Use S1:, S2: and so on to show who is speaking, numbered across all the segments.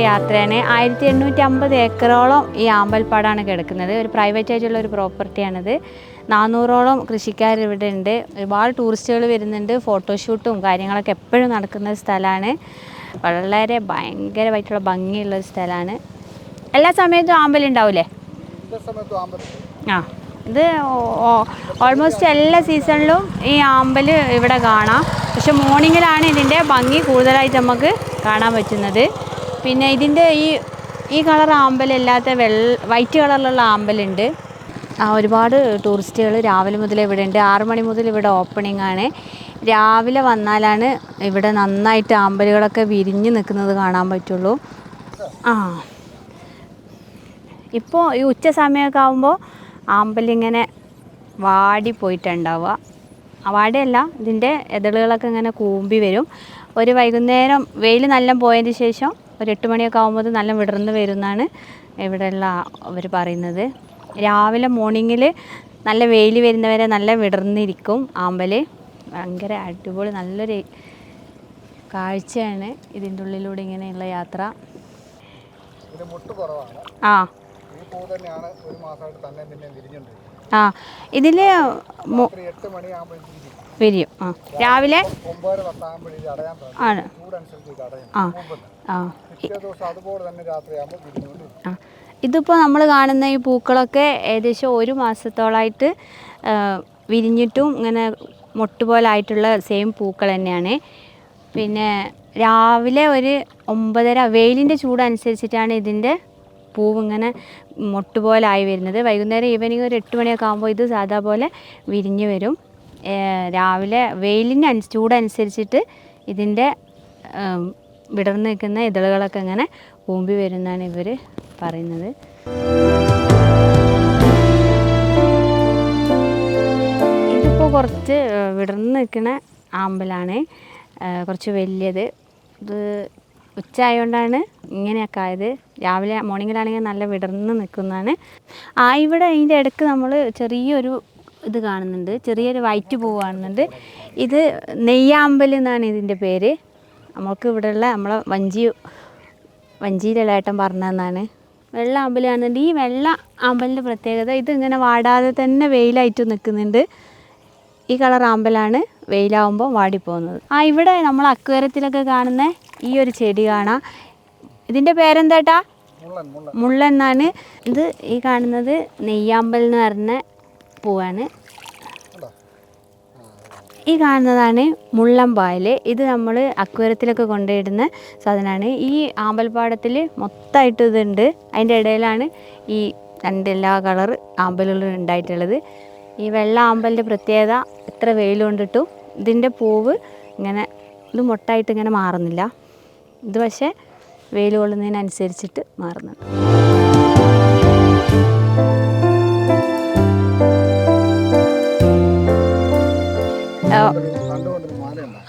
S1: ഒരു യാത്രയാണ്. ആയിരത്തി എണ്ണൂറ്റി അമ്പത് ഏക്കറോളം ഈ ആമ്പൽപ്പാടാണ് കിടക്കുന്നത്. ഒരു പ്രൈവറ്റ് ആയിട്ടുള്ള ഒരു പ്രോപ്പർട്ടിയാണിത് നാനൂറോളം കൃഷിക്കാർ ഇവിടെ ഉണ്ട്. ഒരുപാട് ടൂറിസ്റ്റുകൾ വരുന്നുണ്ട്. ഫോട്ടോഷൂട്ടും കാര്യങ്ങളൊക്കെ എപ്പോഴും നടക്കുന്ന ഒരു സ്ഥലമാണ്. വളരെ ഭയങ്കരമായിട്ടുള്ള ഭംഗിയുള്ള ഒരു സ്ഥലമാണ്. എല്ലാ സമയത്തും ആമ്പൽ ഉണ്ടാവില്ലേ ആ ഇത് ഓൾമോസ്റ്റ് എല്ലാ സീസണിലും ഈ ആമ്പൽ ഇവിടെ കാണാം. പക്ഷെ മോർണിംഗിലാണ് ഇതിന്റെ ഭംഗി കൂടുതലായിട്ട് നമുക്ക് കാണാൻ പറ്റുന്നത്. പിന്നെ ഇതിന്റെ ഈ ഈ കളർ ആമ്പലല്ലാത്ത വെള്ള വൈറ്റ് കളറിലുള്ള ആമ്പലുണ്ട്. ഒരുപാട് ടൂറിസ്റ്റുകൾ രാവിലെ മുതൽ ഇവിടെ ഉണ്ട്. ആറു മണി മുതൽ ഇവിടെ ഓപ്പണിംഗ് ആണ്. രാവിലെ വന്നാലാണ് ഇവിടെ നന്നായിട്ട് ആമ്പലുകളൊക്കെ വിരിഞ്ഞ് നിൽക്കുന്നത് കാണാൻ പറ്റുള്ളൂ. ആ. ഇപ്പോൾ ഈ ഉച്ച സമയമൊക്കെ ആകുമ്പോൾ ആമ്പലിങ്ങനെ വാടി പോയിട്ടുണ്ടാവുക. വാടിയല്ല ഇതിന്റെ എതളുകളൊക്കെ ഇങ്ങനെ കൂമ്പി വരും. ഒരു വൈകുന്നേരം വെയിൽ നല്ല പോയതിന് ശേഷം ഒരു എട്ട് മണിയൊക്കെ ആകുമ്പോൾ നല്ല വിടർന്ന് വരും എന്നാണ് ഇവിടെയുള്ള അവർ പറയുന്നത്. രാവിലെ മോർണിംഗിൽ നല്ല വെയിൽ വരുന്നവരെ നല്ല വിടർന്നിരിക്കും ആമ്പൽ ഭയങ്കര അടിപൊളി നല്ലൊരു കാഴ്ചയാണ് ഇതിന്റെ ഉള്ളിലൂടെ ഇങ്ങനെയുള്ള യാത്ര. ആ. ആ. ഇതിൽ വിരിയും ആ. രാവിലെ? ആണ്. ആ. ആ. ആ. ഇതിപ്പോൾ നമ്മൾ കാണുന്ന ഈ പൂക്കളൊക്കെ ഏകദേശം ഒരു മാസത്തോളമായിട്ട് ആ, വിരിഞ്ഞിട്ടും ഇങ്ങനെ മൊട്ട് പോലെ ആയിട്ടുള്ള സെയിം പൂക്കൾ തന്നെയാണ്. പിന്നെ രാവിലെ ഒരു ഒമ്പതര വെയിലിന്റെ ചൂടനുസരിച്ചിട്ടാണ് ഇതിന്റെ പൂവ് ഇങ്ങനെ മൊട്ട് പോലെ ആയി വരുന്നത്. വൈകുന്നേരം ഈവനിങ് ഒരു എട്ട് മണിയൊക്കെ ആകുമ്പോൾ ഇത് സാധാ പോലെ വിരിഞ്ഞ് വരും. രാവിലെ വെയിലിന് ചൂടനുസരിച്ചിട്ട് ഇതിന്റെ വിടർന്ന് നിൽക്കുന്ന ഇതളുകളൊക്കെ ഇങ്ങനെ കൂമ്പി വരുന്നതാണ് ഇവർ പറയുന്നത്. ഇതിപ്പോൾ കുറച്ച് വിടർന്ന് നിൽക്കുന്ന ആമ്പലാണ് കുറച്ച് വലിയത്. ഇത് ഉച്ച ആയതുകൊണ്ടാണ് ഇങ്ങനെയൊക്കെ ആയത്. രാവിലെ മോർണിംഗിലാണെങ്കിൽ നല്ല വിടർന്ന് നിൽക്കുന്നതാണ്. ആ ഇവിടെ ഇതിന്റെ ഇടയ്ക്ക് നമ്മൾ ചെറിയൊരു ഇത് കാണുന്നുണ്ട്. ചെറിയൊരു വൈറ്റ് പൂവ് കാണുന്നുണ്ട്. ഇത് നെയ്യാമ്പൽ എന്നാണ് ഇതിന്റെ പേര്. നമുക്ക് ഇവിടെയുള്ള നമ്മളെ വഞ്ചി വഞ്ചിയിലുള്ള ഏട്ടൻ പറഞ്ഞതെന്നാണ് വെള്ള അമ്പലം കാണുന്നുണ്ട്. ഈ വെള്ള അമ്പലിന്റെ പ്രത്യേകത ഇത് ഇങ്ങനെ വാടാതെ തന്നെ വെയിലായിട്ട് നിൽക്കുന്നുണ്ട്. ഈ കളർ ആമ്പലാണ് വെയിലാവുമ്പോൾ വാടിപ്പോകുന്നത്. ആ ഇവിടെ നമ്മൾ അക്വേരത്തിലൊക്കെ കാണുന്ന ഈ ഒരു ചെടി കാണാം. ഇതിന്റെ പേരെന്താട്ടാ?
S2: മുള്ളൻ മുള്ളൻ.
S1: മുള്ള എന്നാണ്. ഇത് ഈ കാണുന്നത് നെയ്യാമ്പൽ എന്ന് പറഞ്ഞ പൂവാണ്. ഈ കാണുന്നതാണ് മുള്ളമ്പായൽ ഇത് നമ്മൾ അക്വരത്തിലൊക്കെ കൊണ്ടുപോയിടുന്ന സാധനമാണ്. ഈ ആമ്പൽപ്പാടത്തിൽ മൊത്തമായിട്ട് ഇതുണ്ട്. അതിന്റെ ഇടയിലാണ് ഈ രണ്ട് എല്ലാ കളർ ആമ്പലുകളും ഉണ്ടായിട്ടുള്ളത്. ഈ വെള്ള ആമ്പലിന്റെ പ്രത്യേകത എത്ര വെയിൽ കൊണ്ടിട്ടും ഇതിന്റെ പൂവ് ഇങ്ങനെ ഇത് മൊട്ടായിട്ട് ഇങ്ങനെ മാറുന്നില്ല. ഇത് പക്ഷേ വെയിൽ കൊള്ളുന്നതിനനുസരിച്ചിട്ട് മാറുന്നുണ്ട്.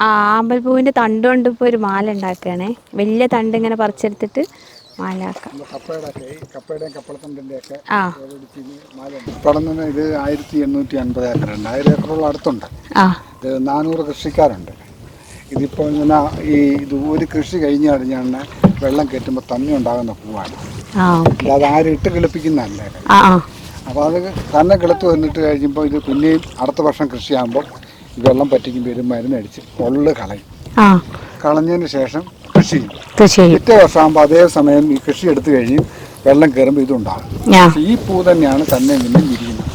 S1: ആ, ആമ്പൽപ്പൂവിന്റെ തണ്ട് കൊണ്ട് ഇപ്പോൾ ഒരു മാല ഉണ്ടാക്കുകയാണേ. വലിയ തണ്ട് ഇങ്ങനെ പറിച്ചെടുത്തിട്ട്
S2: ഇത് ആയിരത്തി എണ്ണൂറ്റി അൻപത് ഏക്കറുണ്ട്. ആയിരം ഏക്കറോളം അടുത്തുണ്ട്. ഇത് നാനൂറ് കൃഷിക്കാരുണ്ട്. ഇതിപ്പോ ഇങ്ങനെ ഈ ഇത് ഒരു കൃഷി കഴിഞ്ഞ് കഴിഞ്ഞാണ് വെള്ളം കയറ്റുമ്പോൾ തന്നെ ഉണ്ടാകുന്ന പൂവാണ്. അല്ലാതെ ആരും ഇട്ട് കിളിപ്പിക്കുന്നതല്ലേ.
S1: അപ്പൊ
S2: അപ്പോൾ അത് തന്നെ കിളുത്ത് വന്നിട്ട് കഴിയുമ്പോൾ ഇത് പിന്നെയും അടുത്ത വർഷം കൃഷിയാകുമ്പോൾ വെള്ളം പറ്റിക്കുമ്പോൾ ഒരു മരുന്നടിച്ച് ഉള്ളു കളയും. കളഞ്ഞതിന് ശേഷം കൃഷി ചെയ്യും. പിറ്റേ വർഷമാകുമ്പോൾ അതേ സമയം ഈ കൃഷി എടുത്തു കഴിഞ്ഞ് വെള്ളം കയറുമ്പോൾ ഇതുണ്ടാകും ഈ പൂ തന്നെയാണ് തന്നെ നിന്നും
S1: ഇരിക്കുന്നത്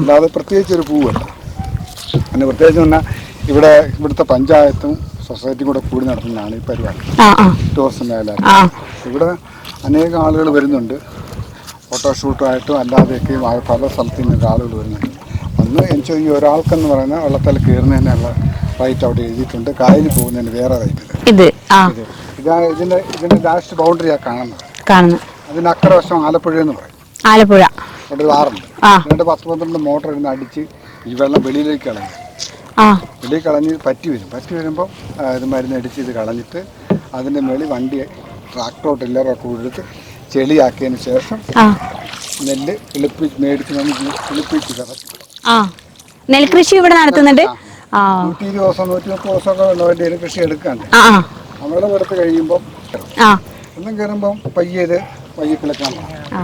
S2: അല്ലാതെ പ്രത്യേകിച്ച് ഒരു പൂവല്ല പിന്നെ പ്രത്യേകിച്ച് പറഞ്ഞാൽ ഇവിടെ ഇവിടുത്തെ പഞ്ചായത്തും സൊസൈറ്റിയും കൂടെ കൂടി നടത്തുന്നതാണ് ഈ പരിപാടി. ടൂറിസം മേഖല ഇവിടെ അനേകം ആളുകൾ വരുന്നുണ്ട്. ഫോട്ടോഷൂട്ടായിട്ടും അല്ലാതെയൊക്കെയും പല സ്ഥലത്തു നിന്നൊക്കെ ആളുകൾ വരുന്നുണ്ട്. അന്ന് എനിക്ക് ഈ ഒരാൾക്കെന്ന് പറയുന്ന വെള്ളത്തിൽ കയറുന്നതിനുള്ള റൈറ്റ് അവിടെ എഴുതിയിട്ടുണ്ട്. കായലിൽ പോകുന്നതിന് വേറെ റൈറ്റ്
S1: ഇത്
S2: ഇതിന്റെ ഇതിന്റെ ലാസ്റ്റ് ബൗണ്ടറിയാ കാണുന്നത്.
S1: കാണുന്നു.
S2: അതിന് അക്കര വശം ആലപ്പുഴ എന്ന് പറയും.
S1: ആലപ്പുഴ.
S2: അവിടെ ആറുണ്ട് രണ്ട് പത്ത് പന്ത്രണ്ട് മോട്ടർ ഇരുന്ന് അടിച്ച് ഈ വെള്ളം വെളിയിലേക്ക് കളയും.
S1: ആ.
S2: വെളിയിൽ കളഞ്ഞ് പറ്റി വരും. പറ്റി വരുമ്പോൾ ഇത് മരുന്നടിച്ച് ഇത് കളഞ്ഞിട്ട് അതിന്റെ മേളിൽ വണ്ടി ട്രാക്ടറോ ടില്ലറോ ഒക്കെ എടുത്ത് ചെളിയാക്കിയതിന് ശേഷം നെല്ല് കിളിപ്പിച്ച് മേടിച്ച് നമുക്ക് കിളിപ്പിച്ച് കിടക്കും
S1: ആ. നെൽകൃഷി ഇവിടെ നടത്തുന്നുണ്ട്? ആ
S2: നൂറ്റി ഇരുപത് ദിവസം നൂറ്റി മുപ്പത് ദിവസമൊക്കെ വേണ്ടി കൃഷി എടുക്കാണ്ട്.
S1: ആ ആ.
S2: നമ്മളെ എടുത്ത് കഴിയുമ്പോൾ
S1: ആ.
S2: വെള്ളം കയറുമ്പം പയ്യെ ഇത് പയ്യെ കിളക്കാൻ
S1: ആ.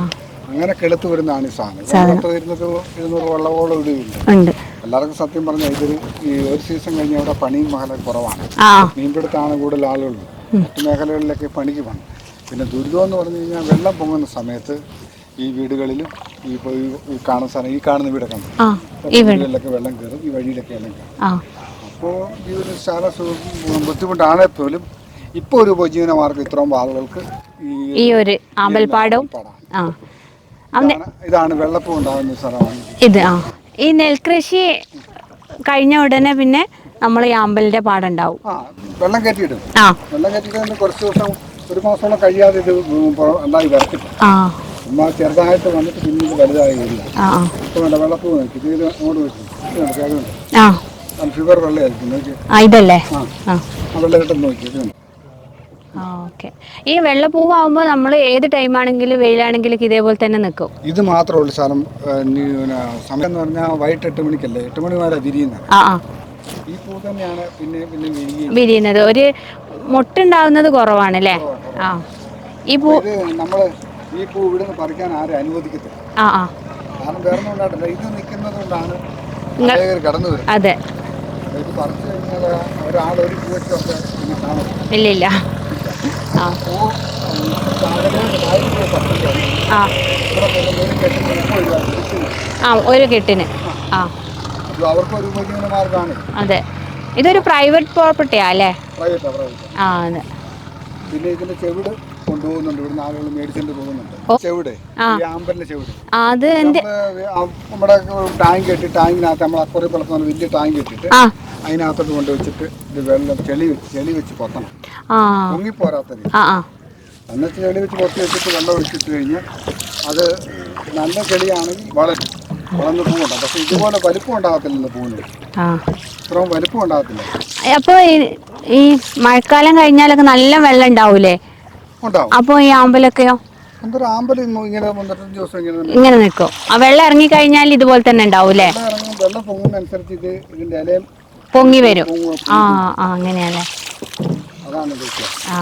S2: അങ്ങനെ കിളുത്ത് വരുന്നതാണ് ഈ സാധനം. പത്ത് ഇരുന്നൂറ് ഇരുന്നൂറ് വെള്ളമോളം ഇടുകയില്ല
S1: ഉണ്ട്.
S2: എല്ലാവർക്കും സത്യം പറഞ്ഞാൽ ഇതൊരു ഈ ഒരു സീസൺ കഴിഞ്ഞ അവിടെ പണിയും മേഖല കുറവാണ്. മീൻപിടുത്താണ് കൂടുതൽ ആളുകൾ. മറ്റു മേഖലകളിലൊക്കെ പണിക്ക് പോകണം പിന്നെ ദുരിതം എന്ന് പറഞ്ഞു കഴിഞ്ഞാൽ വെള്ളം പൊങ്ങുന്ന സമയത്ത് ഈ വീടുകളിലും ഈ ഈ- കാണുന്ന സ്ഥലം ഈ കാണുന്ന വീടൊക്കെ ഉണ്ട്. ഈ വീടുകളിലൊക്കെ വെള്ളം കയറും ഈ വഴിയിലൊക്കെ വെള്ളം കയറും. അപ്പോൾ ഈ ഒരു ശാല ബുദ്ധിമുട്ടാണെ പോലും ഇപ്പോൾ ഒരു ഉപജീവന മാർഗം ഇത്രയും ആളുകൾക്ക്
S1: ഈ ഒരു ആമ്പൽപ്പാടവും
S2: ഇതാണ് വെള്ളപ്പം ഉണ്ടാകുന്ന സ്ഥലമാണ്.
S1: ഇത് ആ. ഈ നെൽകൃഷി കഴിഞ്ഞ ഉടനെ പിന്നെ നമ്മൾ ഈ ആമ്പലിന്റെ പാടുണ്ടാവും.
S2: വെള്ളം കയറ്റിയിടും. വെള്ളം കയറ്റിയിട്ട് കുറച്ച് ദിവസം ഒരു മാസത്തോളം കഴിയാതെ ഇത് ഉണ്ടായി വരത്തില്ല. ചുമ്മാ ചെറുതായിട്ട് വന്നിട്ട് പിന്നെ വലുതായില്ല വേണ്ട വെള്ളപ്പൂ നോക്കി ഇത് അങ്ങോട്ട് വെച്ചു
S1: ആ.
S2: ഷുഗർ വെള്ളമായിരിക്കും നോക്കി
S1: ഇതല്ലേ?
S2: ആ. വെള്ളം കിട്ടും നോക്കി
S1: ഓക്കെ. ഈ വെള്ളപ്പൂവാകുമ്പോൾ നമ്മൾ ഏത് ടൈമാണെങ്കിലും വെയിലാണെങ്കിലും ഇതേപോലെ തന്നെ നിൽക്കും
S2: ഇത് മാത്രമേ ഉള്ളൂ സ്ഥലം സമയം എന്ന് പറഞ്ഞാൽ വൈകിട്ട് എട്ട് മണിക്കല്ലേ? എട്ട് മണി വരെ വിരിയുന്നത്. ഈ പൂ തന്നെയാണ് പിന്നെ പിന്നെ
S1: വിരിയുന്നത്. ഒരു മുട്ടുണ്ടാവുന്നത് കുറവാണ് അല്ലേ? ആ. ഈ പൂ
S2: നമ്മൾ നമ്മൾ ഈ പൂ ഇവിടുന്ന് പറിക്കാൻ ആരും അനുവദിക്കത്തില്ല. കാരണം വേറെ ഒന്നും ഉണ്ടായിട്ടില്ല ഇത് നിൽക്കുന്നത് കൊണ്ടാണ് കടന്നു വരുന്നത്.
S1: അതെ.
S2: ഇത് പറിച്ചു കഴിഞ്ഞാൽ ഒരാൾ ഒരു പൂ വെച്ചൊക്കെ പിന്നെ കാണും.
S1: ഇല്ല ഇല്ല. ആ.
S2: ഒരു കെട്ടിന്
S1: ആ അതെ. ഇതൊരു പ്രൈവറ്റ് പ്രോപ്പർട്ടിയാ അല്ലേ? ആ അതെ.
S2: പിന്നെ ഇതിന്റെ ചെവിട് കൊണ്ടുപോകുന്നുണ്ട്. ഇവിടുന്ന് ആളുകൾ മേടിച്ചിട്ട് പോകുന്നുണ്ട്. ചെവിടെ. ആമ്പലിന്റെ ചെവിട്.
S1: അത്
S2: നമ്മൾ നമ്മുടെ ടാങ്ക് കെട്ടി ടാങ്കിനകത്ത് നമ്മൾ അക്കുറി പുറത്തുന്ന വലിയ ടാങ്ക് കെട്ടിട്ട് അതിനകത്തോട്ട് കൊണ്ട് വെച്ചിട്ട് ഇത് വെള്ളം ചെളി വെച്ച് ചെളി വെച്ച് പൊത്തണം. പൊങ്ങിപ്പോരാത്ത എന്നിട്ട് ചെളി വെച്ച് പൊത്തി വെച്ചിട്ട് വെള്ളം ഒഴിച്ചിട്ട് കഴിഞ്ഞ് അത് നല്ല ചെളിയാണെങ്കിൽ വളരും. വളർന്ന് പൂവുണ്ടാവും പക്ഷെ ഇതുപോലെ വലിപ്പം ഉണ്ടാകത്തില്ലല്ലോ പൂവിന്. ഇത്രയും വലിപ്പം ഉണ്ടാകത്തില്ല.
S1: അപ്പോൾ ഈ മഴക്കാലം കഴിഞ്ഞാലൊക്കെ നല്ല വെള്ളം ഉണ്ടാവൂലേ? അപ്പോൾ ഈ ആമ്പലൊക്കെയോ?
S2: ഇങ്ങനെ
S1: നിൽക്കും. ആ വെള്ളം ഇറങ്ങി. കഴിഞ്ഞാൽ ഇതുപോലെ തന്നെ ഉണ്ടാവൂലേ പൊങ്ങി വരും. ആ ആ
S2: അങ്ങനെയാണ്
S1: ആ.